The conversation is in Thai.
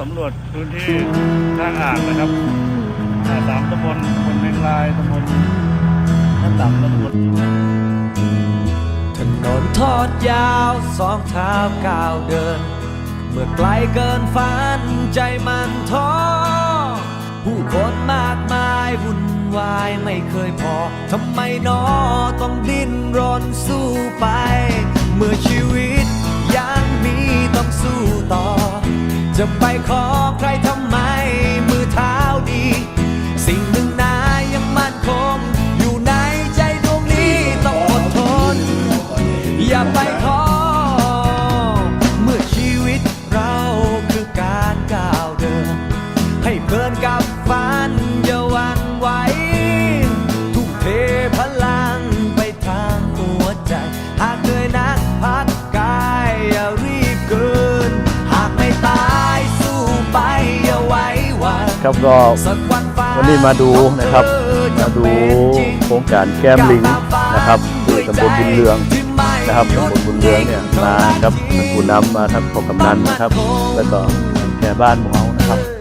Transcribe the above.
สำรวจพื้นที่ท่าอ่างนะครับอ่าสามตำบลตำบลเมงลายตำบลท่าต่ำตำบลถนนทอดยาวสองเท้าก้าวเดิน เมื่อไกลเกินฝันใจมันท้อผู้คนมากมายวุ่นวายไม่เคยพอทำไมนอต้องดิ้นรนสู้ไป จะไปขอใครทำไม มือเท้าดี สิ่งหนึ่งนายังมั่นคง อยู่ในใจดวงนี้ต้องอดทน อย่าไปขอ เมื่อชีวิตเราคือการก้าวเดิน ให้เพลินกับฝันอย่าหวันไหว ครับก็วันนี้มาดูนะครับ มาดูโครงการแก้มลิงนะครับที่ตำบลบุญเรืองนะครับตำบลบุญเรืองเนี่ยมาครับท่านผู้นำมาทั้งขอกำนันนะครับ แล้วก็แก่บ้านของเรานะครับ